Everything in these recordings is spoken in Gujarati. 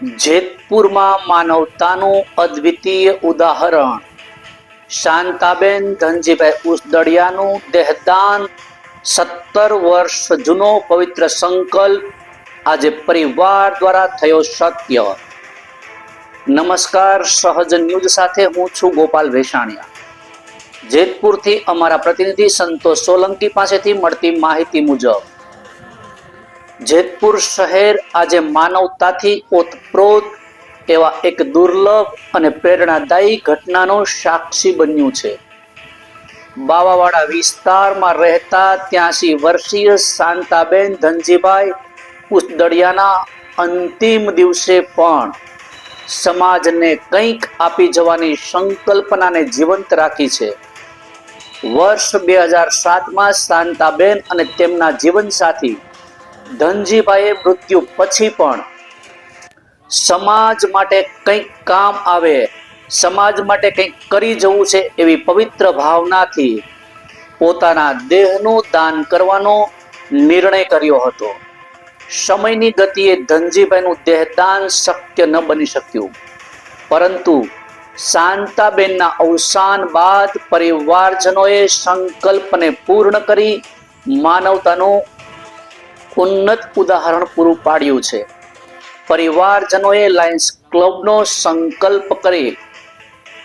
જેતપુરમાં માનવતાનું અદ્વિતીય ઉદાહરણ. શાંતાબેન ધનજીભાઈ ઉસદડિયાનું દેહદાન સત્તર વર્ષ જૂનો પવિત્ર સંકલ્પ આજે પરિવાર દ્વારા થયો સત્ય. નમસ્કાર, સહજ ન્યૂઝ સાથે હું છું ગોપાલ વેસાણિયા જેતપુરથી અમારા પ્રતિનિધિ સંતોષ સોલંકી પાસેથી મળતી માહિતી મુજબ જેતપુર શહેર આજે માનવતાથી ઓતપ્રોત એવા એક દુર્લભ અને પ્રેરણાદાયી ઘટનાનો સાક્ષી બન્યું છે. બાવાવાડા વિસ્તારમાં રહેતા ત્યાંસી વર્ષીય શાંતાબેન ધનજીભાઈ ઉસદડિયાના અંતિમ દિવસે પણ સમાજને કંઈક આપી જવાની સંકલ્પનાને જીવંત રાખી છે. વર્ષ બે હજાર સાતમાં શાંતાબેન અને તેમના જીવનસાથી ધનજીભાઈએ મૃત્યુ પછી પણ. સમાજ માટે કંઈક કામ આવે. સમાજ માટે કંઈક કરી જવું છે એવી પવિત્ર ભાવનાથી પોતાના દેહનું દાન કરવાનો નિર્ણય કર્યો હતો. સમયની ગતિએ ધનજીભાઈનું દેહદાન શક્ય ન બની શક્યું. પરંતુ શાંતાબેનના અવસાન બાદ પરિવારજનોએ સંકલ્પને પૂર્ણ કરી માનવતાનું ઉન્નત ઉદાહરણ પૂરું પાડ્યું છે. પરિવારજનોએ લાયન્સ ક્લબનો સંકલ્પ કરી,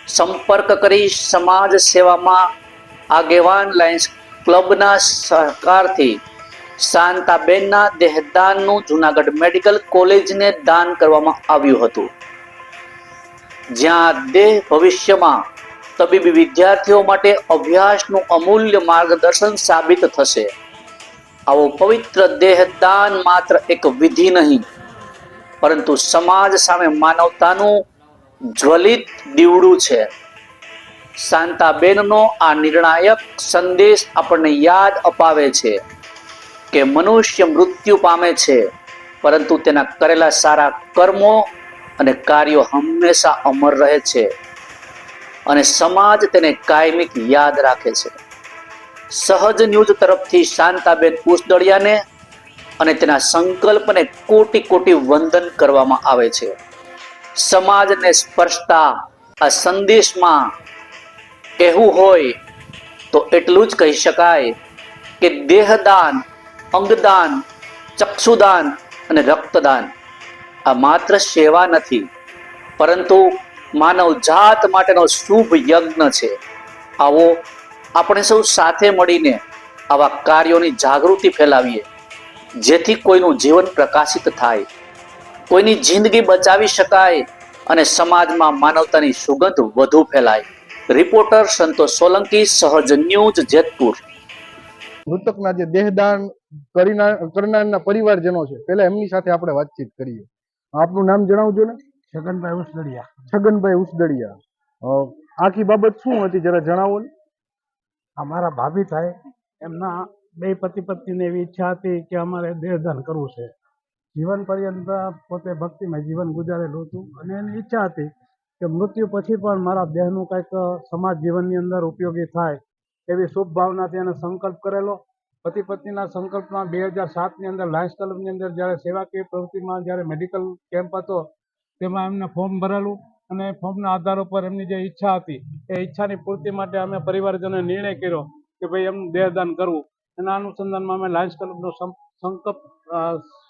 સંપર્ક કરી સમાજ સેવામાં આગેવાન લાયન્સ ક્લબના સહકારથી શાંતાબેનના દેહદાનનું જૂનાગઢ મેડિકલ કોલેજને દાન કરવામાં આવ્યું હતું. જ્યાં દેહ ભવિષ્યમાં તબીબી વિદ્યાર્થીઓ માટે અભ્યાસનું અમૂલ્ય માર્ગદર્શન સાબિત થશે. આવો પવિત્ર દેહદાન માત્ર એક વિધિ નહીં, પરંતુ સમાજ સામે માનવતાનું જ્વલિત દીવડું છે. શાંતાબેનનો આ નિર્ણાયક સંદેશ આપણને યાદ અપાવે છે કે મનુષ્ય મૃત્યુ પામે છે, પરંતુ તેના કરેલા સારા કર્મો અને કાર્યો હંમેશા અમર રહે છે અને સમાજ તેને કાયમિક યાદ રાખે છે. સહજ ન્યૂઝ તરફથી શાંતાબેન ઉસદડિયાને અને તેના સંકલ્પને કોટી કોટી વંદન કરવામાં આવે છે. સમાજને સ્પર્શતા આ સંદેશમાં કહેવું હોય તો એટલું જ કહી શકાય કે દેહદાન, અંગદાન, ચક્ષુદાન અને રક્તદાન આ માત્ર સેવા નથી, પરંતુ માનવ જાત માટેનો શુભ યજ્ઞ છે. આવો આપણે સૌ સાથે મળીને આવા કાર્યોની જાગૃતિ ફેલાવીએ જેથી કોઈનું જીવન પ્રકાશિત થાય. કોઈની જિંદગી બચાવી શકાય અને સમાજમાં માનવતાની સુગંધ વધુ ફેલાય. રિપોર્ટર સંતોષ સોલંકી સહજ ન્યૂઝ જેતપુર. મૃતકના જે દેહદાન કરીના કરનારના પરિવારજનો છે પહેલા એમની સાથે આપણે વાતચીત કરીએ. આપનું નામ જણાવજો ને? છગનભાઈ ઉસદડિયા. છગનભાઈ ઉસદડિયા. આખી બાબત શું હતી જરા જણાવો ને? અમારા ભાભી થાય, એમના બે પતિ પત્નીને એવી ઈચ્છા હતી કે અમારે દેહદાન કરવું છે. જીવન પર્યંત પોતે ભક્તિમાં જીવન ગુજારેલું હતું અને એની ઈચ્છા હતી કે મૃત્યુ પછી પણ મારા દેહનું કંઈક સમાજ જીવનની અંદર ઉપયોગી થાય એવી શુભ ભાવનાથી એને સંકલ્પ કરેલો. પતિ પત્નીના સંકલ્પમાં બે હજાર સાતની અંદર લાયન્સ ક્લબની અંદર જ્યારે સેવાકીય પ્રવૃત્તિમાં જ્યારે મેડિકલ કેમ્પ હતો, તેમાં એમને ફોર્મ ભરેલું. અને ફોર્મના આધાર ઉપર એમની જે ઈચ્છા હતી, એ ઈચ્છાની પૂર્તિ માટે અમે પરિવારજનોએ નિર્ણય કર્યો કે ભાઈ એમનું દેહદાન કરવું. એના અનુસંધાનમાં અમે લાયન્સ ક્લબનો સંકલ્પ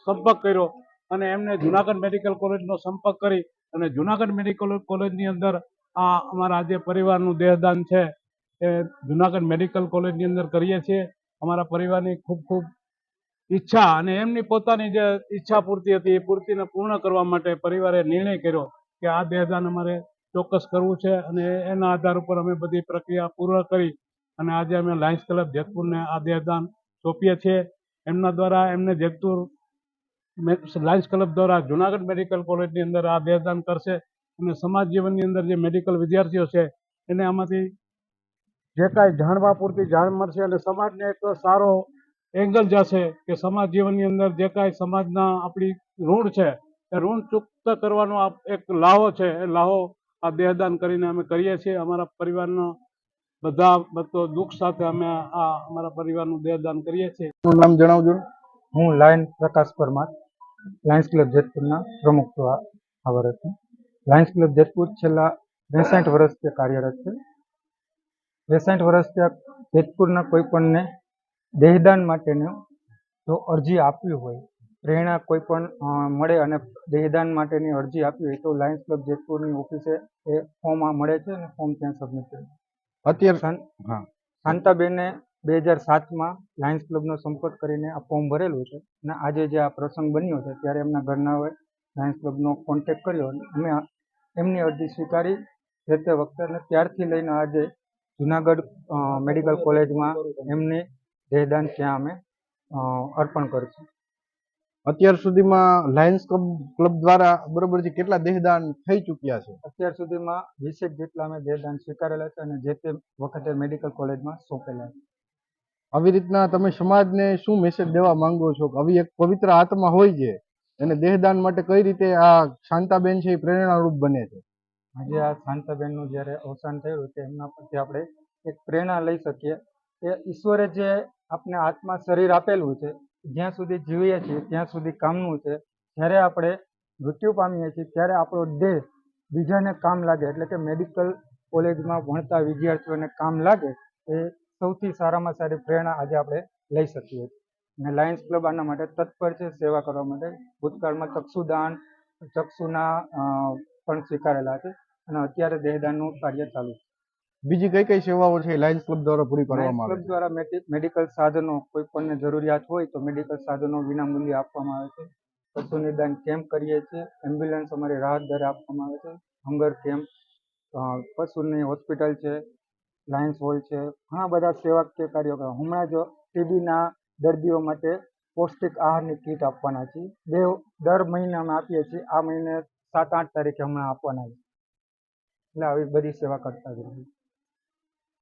સંપર્ક કર્યો અને એમને જુનાગઢ મેડિકલ કોલેજનો સંપર્ક કરી અને જુનાગઢ મેડિકલ કોલેજની અંદર આ અમારા જે પરિવારનું દેહદાન છે, એ જુનાગઢ મેડિકલ કોલેજની અંદર કરીએ છીએ. અમારા પરિવારની ખૂબ ખૂબ ઈચ્છા અને એમની પોતાની જે ઈચ્છા પૂર્તિ હતી, એ પૂર્તિને પૂર્ણ કરવા માટે પરિવારે નિર્ણય કર્યો. કે આ દેહદાન અમારે ચોક્કસ કરવું છે અને એના આધાર ઉપર અમે બધી પ્રક્રિયા પૂર્ણ કરી અને આજે અમે લાયન્સ ક્લબ જેતપુરને આ દેહદાન સોંપીએ છીએ. એમના દ્વારા એમને જેતપુર લાયન્સ ક્લબ દ્વારા જુનાગઢ મેડિકલ કોલેજની અંદર આ દેહદાન કરશે અને સમાજ જીવનની અંદર જે મેડિકલ વિદ્યાર્થીઓ છે એને આમાંથી જે કાંઈ જાણવા પૂરતી જાણ મળશે અને સમાજને એક સારો એંગલ જશે કે સમાજ જીવનની અંદર જે કાંઈ સમાજના આપણી ઋણ છે ઋણ ચૂકત કરવાનો આ એક લાહો છે. એ લાહો આ દેહદાન કરીને અમે કરીએ છીએ. અમારા પરિવારનો બધા બધો દુઃખ સાથે અમે આ અમારા પરિવારનું દેહદાન કરીએ છીએ. આપનું નામ જણાવજો. હું Lion Prakash Parmar, Lions club જેતપુરના પ્રમુખ તો આ વર્ષ વર્ષે. લાયન્સ ક્લબ જેતપુર છેલ્લા ત્રેસઠ વર્ષથી કાર્યરત છે. ત્રેસઠ વર્ષથી ત્યાં જેતપુરના કોઈ પણને દેહદાન માટેનું જો અરજી આપવી હોય પ્રેરણા કોઈ પણ મળે અને દેહદાન માટેની અરજી આપી હોય તો લાયન્સ ક્લબ જેતપુરની ઓફિસે એ ફોર્મ આ મળે છે અને ફોર્મ ત્યાં સબમિટ કરે અત્યારે હા. શાંતાબેને બે હજાર સાતમાં લાયન્સ ક્લબનો સંપર્ક કરીને આ ફોર્મ ભરેલું છે અને આજે જે આ પ્રસંગ બન્યો છે ત્યારે એમના ઘરનાઓએ લાયન્સ ક્લબનો કોન્ટેક્ટ કર્યો અને અમે એમની અરજી સ્વીકારી જે તે વખતે અને ત્યારથી લઈને આજે જુનાગઢ મેડિકલ કોલેજમાં એમની દેહદાન ત્યાં અમે અર્પણ કરશું અત્યાર સુધીમાં લાયન્સ ક્લબ ક્લબ દ્વારા બરોબર છે કેટલા દેહદાન થઈ ચૂક્યા છે? અત્યાર સુધીમાં વીસેક જેટલા અમે દેહદાન સ્વીકારેલા છે અને જે તે વખતે મેડિકલ કોલેજમાં સોંપેલા આવી રીતના તમે સમાજને શું મેસેજ દેવા માંગો છો? કે આવી એક પવિત્ર આત્મા હોય છે એને દેહદાન માટે કઈ રીતે આ શાંતાબેન છે એ પ્રેરણારૂપ બને છે? આજે આ શાંતાબેનનું જ્યારે અવસાન થયું તે એમના પરથી આપણે એક પ્રેરણા લઈ શકીએ. કે ઈશ્વરે જે આપને આત્મા શરીર આપેલું છે જ્યાં સુધી જીવીએ છીએ, ત્યાં સુધી કામનું છે. જ્યારે આપણે મૃત્યુ પામીએ છીએ, ત્યારે આપણો દેહ બીજાને કામ લાગે. એટલે કે મેડિકલ કોલેજમાં ભણતા વિદ્યાર્થીઓને કામ લાગે એ સૌથી સારામાં સારી પ્રેરણા આજે આપણે લઈ શકીએ છીએ. અને લાયન્સ ક્લબ આના માટે તત્પર છે, સેવા કરવા માટે. ભૂતકાળમાં ચક્ષુદાન, ચક્ષુના પણ સ્વીકારેલા છે. અને અત્યારે દેહદાનનું કાર્ય ચાલુ છે. બીજી કઈ કઈ સેવાઓ છે? લાયન્સ ક્લબ દ્વારા પૂરી કરવામાં આવે ક્લબ દ્વારા મેડિકલ સાધનો કોઈ પણને જરૂરિયાત હોય તો મેડિકલ સાધનો વિનામૂલ્યે આપવામાં આવે છે. પશુ નિદાન કેમ્પ કરીએ છીએ. એમ્બ્યુલન્સ અમારી રાહત દરે આપવામાં આવે છે. હંગર કેમ્પ પશુની હોસ્પિટલ છે લાયન્સ હોલ છે ઘણા બધા સેવાકીય કાર્યો હમણાં જ ટીબીના દર્દીઓ માટે પૌષ્ટિક આહારની કીટ આપવાના છીએ બે દર મહિને અમે આપીએ છીએ. આ મહિને સાત આઠ તારીખે હમણાં આપવાના છે. એટલે આવી બધી સેવા કરતા જ રહીએ.